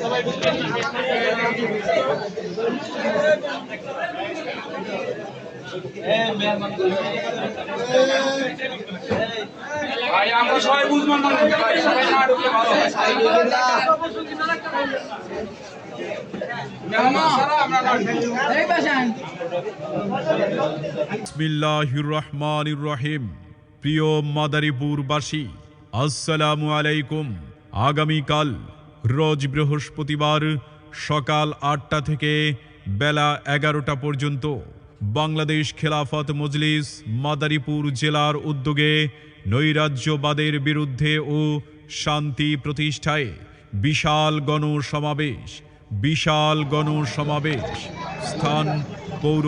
সবাই ভাই আমরা সবাই বুঝব না ভাই সবাই না ঢুকলে ভালো মেহমান ছাড়া আমরা না বিসমিল্লাহির রহমানির রহিম প্রিয় মাদারীপুরবাসী, আসসালামু আলাইকুম। আগামীকাল রোজ বৃহস্পতিবার সকাল আটটা থেকে বেলা এগারোটা পর্যন্ত বাংলাদেশ খেলাফত মজলিস মাদারীপুর জেলার উদ্যোগে নৈরাজ্যবাদের বিরুদ্ধে ও শান্তি প্রতিষ্ঠায় বিশাল গণসমাবেশ বিশাল গণসমাবেশ, স্থান, পৌর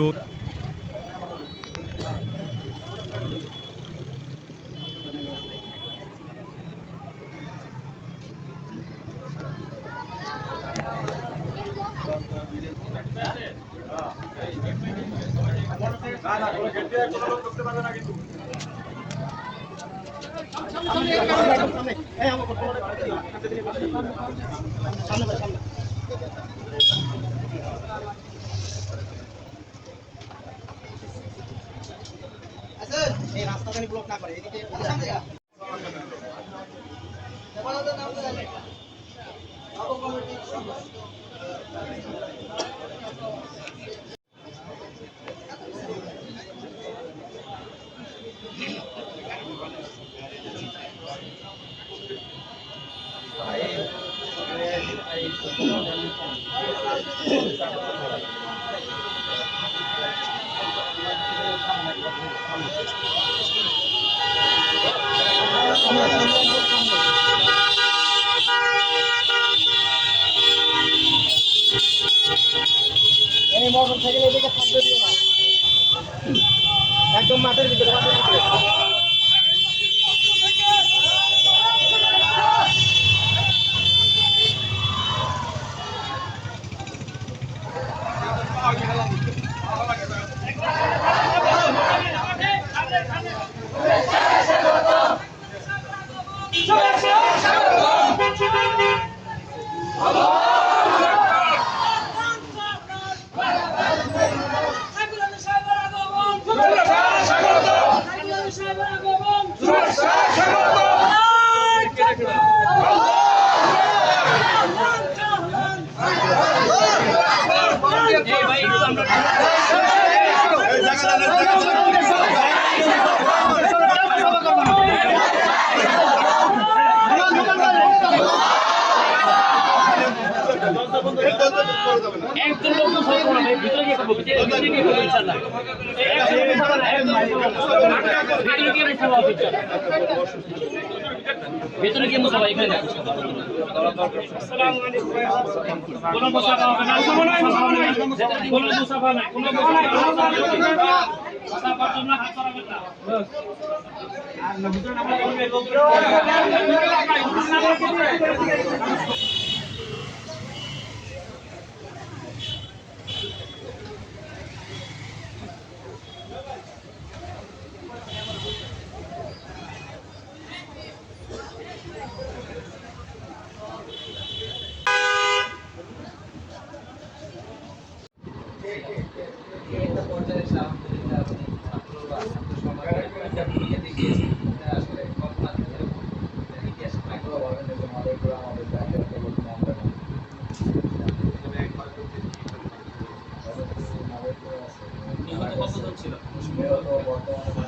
রাস্তাখানি ব্লক না করে সামনে যা এই মোটর সাইকেল এদিকে দিও একদম মাঠের ভিতরে মাঠের ভিতরে। একজন লোক তো সবাই করবে ভিতরে গিয়ে করব ভিতরে ভিতরে গিয়ে করব ইনশাআল্লাহ। একজন লোক তো সবাই একজন। ভিতরে গিয়ে রেখে দেওয়া হবে। ভিতরে গিয়ে মুসাফা এখানে না। কোনো মুসাফা হবে না। কোনো মুসাফা নাই। কোনো মুসাফা নাই। মুসাফার জন্য হাত ছড়াবেন না একটা পর্যায়ে এসে আলহামদুলিল্লাহ আপনি ছাত্র বা ছাত্র সমাজের একটা ভূমিকা দেখিয়েছেন এটা আসলে কল্পনা থেকে ইতিহাস আগ্রহ বলেন এবং আমাদের পুরো আমাদের জাতীয় বলতে আমরা নিহত কতজন ছিল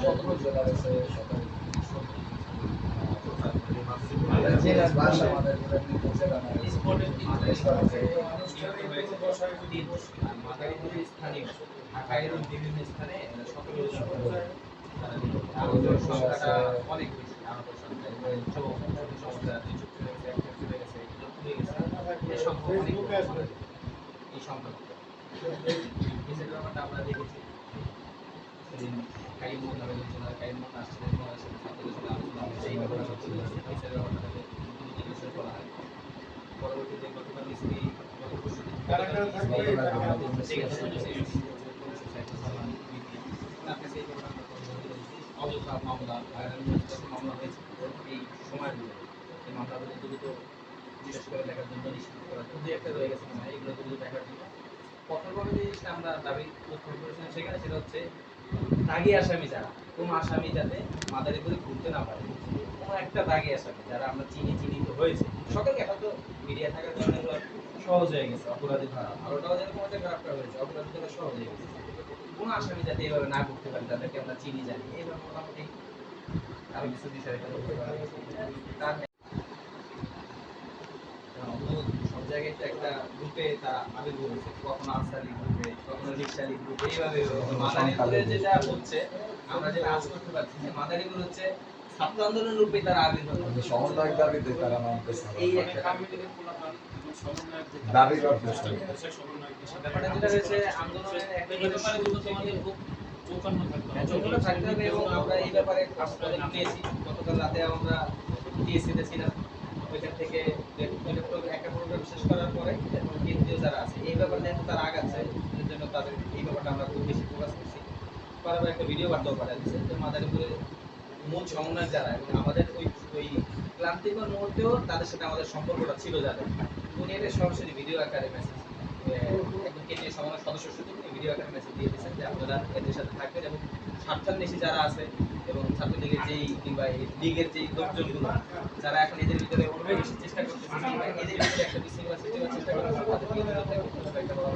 বর্তমানে জেলা রয়েছে জেলা আমাদের জেলা স্পটের মাদারীপুরের স্থানীয় ঢাকায় বিভিন্ন স্থানে সংখ্যাটা অনেক বেশি। একটা চলে গেছে গেছে এই সংখ্যা অনেক এই সংখ্যা। এই ব্যাপারটা আমরা দেখেছি সেদিন কাইমুন নামে লোকজন আর কাইমুন ওনার সাথে ছাত্রদের সাথে আলোচনা হচ্ছে এই ব্যাপারটা জিজ্ঞাসা করা হয়। পরবর্তীতে গতকাল স্ত্রী অযথা মামলা মামলা হয়েছে এই করে দেখার জন্য দু একটা রয়ে গেছে এগুলো দ্রুত দেখার জন্য কঠোরভাবে যে আমরা দাবি করেছিলাম সেখানে সেটা হচ্ছে দাগি আসামি যারা কোনো আসামি যাতে মাদারীপুরে ঘুরতে না পারে কোনো একটা দাগি আসামি যারা আমরা চিনি, চিহ্নিত হয়েছে। সকলকে এখন তো মিডিয়া থাকার কারণে সহজ হয়ে গেছে অপরাধী ধরা আরোটাও যেরকম একটা গ্রাফটার হয়েছে অপরাধী ধরা সহজ হয়ে গেছে। কোনো আসামি যাতে এইভাবে না করতে পারে তাদেরকে আমরা চিনি জানি। এইভাবে মোটামুটি আরও কিছু বিষয়। তার সব জায়গায় তো একটা গ্রুপে তারা আবির্ভূত হয়েছে কখনো আনসারি গ্রুপে কখনো রিক্সালি গ্রুপে এইভাবে মাদারীপুরে যেটা হচ্ছে আমরা যেটা আজ করতে পারছি যে মাদারীপুর হচ্ছে ছাত্র আন্দোলন রূপে তারা আবির্ভূত হয়েছে। সমন্বয়ক দাবিতে তারা নামতেছে এই একটা দাবি করতেছে ব্যাপারটা যেটা হয়েছে আন্দোলনের একেবারে শুরু থেকে থাকতে হবে। এবং আমরা এই ব্যাপারে হাসপাতালে নিয়েছি। গতকাল রাতে আমরা টিএসসিতে ছিলাম। ওইখান থেকে একটা প্রোগ্রাম শেষ করার পরে কেন্দ্রীয় যারা আছে এই ব্যাপারে যেহেতু তারা আগাচ্ছে। এর জন্য তাদের এই ব্যাপারটা আমরা খুব বেশি ফোকাস করছি। বারবার একটা ভিডিও বার্তাও পাঠিয়ে দিচ্ছে যে মাদারীপুরে মূল সমন্বয় যারা এবং আমাদের ওই ওই ক্লান্তিকর মুহূর্তেও তাদের সাথে আমাদের সম্পর্কটা ছিল যাদের উনি এটা সরাসরি ভিডিও আকারে মেসেজ একজন কেন্দ্রীয় সমন্বয় সদস্য উনি ভিডিও আকারে মেসেজ দিয়ে দিয়েছেন যে আপনারা এদের সাথে থাকবেন এবং স্বার্থান্বেষী যারা আছে এবং ছাত্রলীগের যেই কিংবা এই লীগের যেই লোকজনগুলো যারা এখন এদের ভিতরে অনুপ্রবেশের চেষ্টা করতেছে কিংবা এদের ভিতরে একটা বিশৃঙ্খলা সৃষ্টি করার চেষ্টা করতেছে তাদেরকে একটা বড়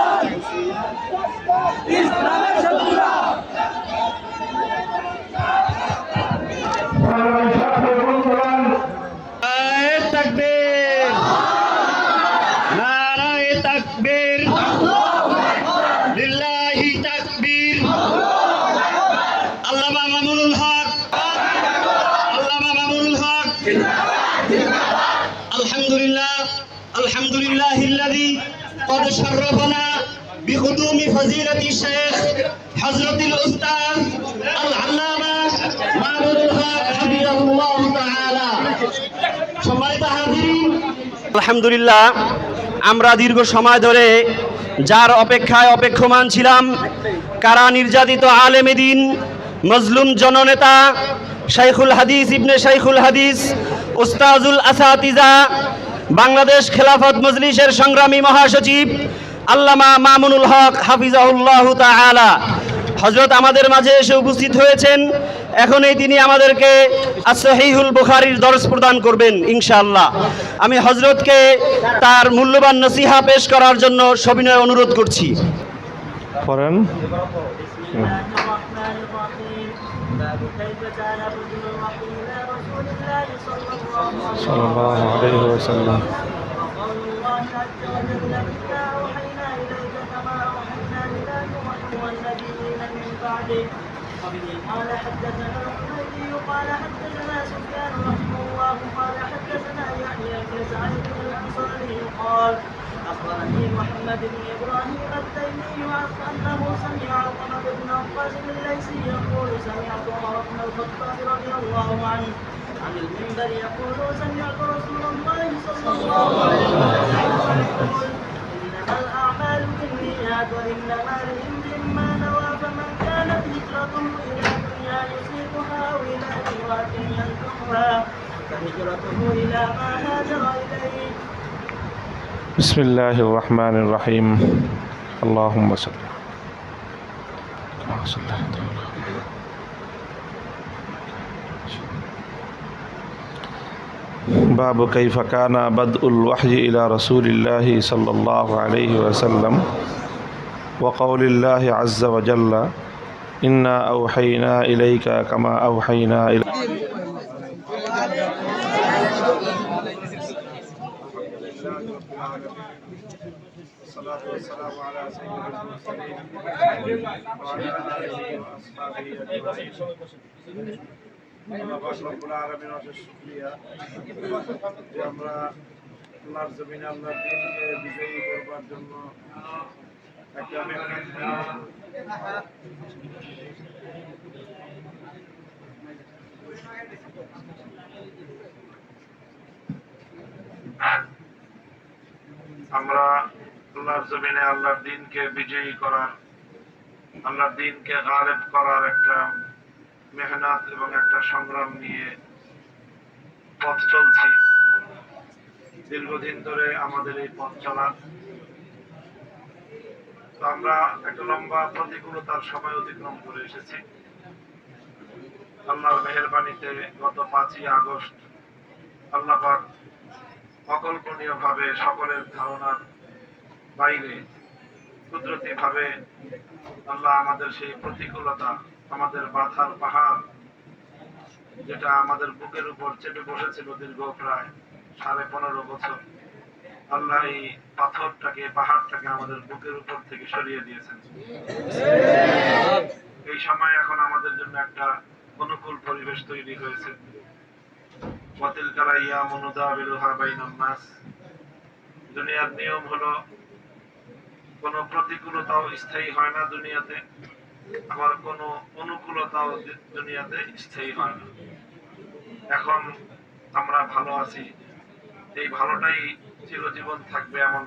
বাংলাদেশ ছাত্র বন্ধুগণ নারায়ে তাকবীর নারায়ে তাকবীর লিল্লাহি তাকবীর আল্লামা মামুনুল হক আল্লামা মামুনুল হক আলহামদুলিল্লাহ আলহামদুলিল্লাহিল্লাযী قد شرفنا بقدوم فضيلة الشيخ حضرة الأستاذ العلامة মামুনুল হক হাফিজাহুল্লাহ তাআলা সম্মানিত হাজিরিন আলহামদুলিল্লাহ আমরা দীর্ঘ সময় ধরে যার অপেক্ষায় অপেক্ষমান ছিলাম কারা নির্যাতিত আলেমে দিন মজলুম জননেতা শাইখুল হাদিস ইবনে শাইখুল হাদিস উস্তাজুল আসাতিজা বাংলাদেশ খেলাফত মজলিসের সংগ্রামী মহাসচিব আল্লামা মামুনুল হক হাফিজাহুল্লাহ তাআলা। হজরত আমাদের মাঝে এসে উপস্থিত হয়েছেন। এখনই তিনি আমাদেরকে আসহিহুল বুখারীর দরস প্রদান করবেন, ইনশাআল্লাহ। আমি হজরতকে তার মূল্যবান নসিহা পেশ করার জন্য সবিনয় অনুরোধ করছি। والنبيين من بعده قال حدثنا الحميدي قال حدثنا سفيان رحمه الله قال حدثنا يحيى بن سعيد الانصاري قال اخبرني محمد بن إبراهيم التيمي انه سمع عمر بن عباس الليثي يقول سمعت عمر بن الخطاب رضي الله عنه. عن المنبر يقول سمعت رسول الله صلى الله عليه وسلم يقول إنما الأعمال بالنيات وإنما لامرئ ما نوى فمن كانت هجرته إلى دنيا يصيبها أو إلى امراه ينكحها فهجرته إلى ما هاجر إليه. بسم الله الرحمن الرحيم. اللهم صل اللهم صل على باب كيف كان بدء الوحي إلى رسول الله صلى الله عليه وسلم. وقول الله عز وجل إنا أوحينا إليك كما أوحينا إلى والصلاة والسلام على سيد المرسلين وعلى آله আমরা আল্লাহর জমিনে আল্লাহর দিনকে বিজয়ী করবার আমরা আল্লাহর জমিনে আল্লাহর দিনকে বিজয়ী করার, আল্লাহর দিনকে গালেব করার একটা মেহনত এবং একটা সংগ্রাম নিয়ে পথ চলছি। দীর্ঘদিন ধরে আমাদের এই পথ চলা। আমরা একটা লম্বা প্রতিকূলতার সময় অতিক্রম করে এসেছি। আল্লাহর মেহরবানিতে গত পাঁচই আগস্ট আল্লাহ পাক অকল্পনীয় ভাবে সকলের ধারণার বাইরে কুদরতি ভাবে আল্লাহ আমাদের সেই প্রতিকূলতা আমাদের মাথার পাহাড়, যেটা আমাদের বুকের উপর চেপে বসেছিল দীর্ঘ প্রায় সাড়ে পনেরো বছর। আল্লাহ এই পাথরটাকে, পাহাড়টাকে আমাদের বুকের উপর থেকে সরিয়ে দিয়েছেন। এই সময় এখন আমাদের জন্য একটা অনুকূল পরিবেশ তৈরি হয়েছে। দুনিয়ার নিয়ম হলো, কোনো প্রতিকূলতাও স্থায়ী হয় না দুনিয়াতে। আবার কোন অনুকূলতাও দুনিয়াতে স্থায়ী হয় না। এখন আমরা ভালো আছি। এই ভালোটাই চিরজীবন থাকবে এমন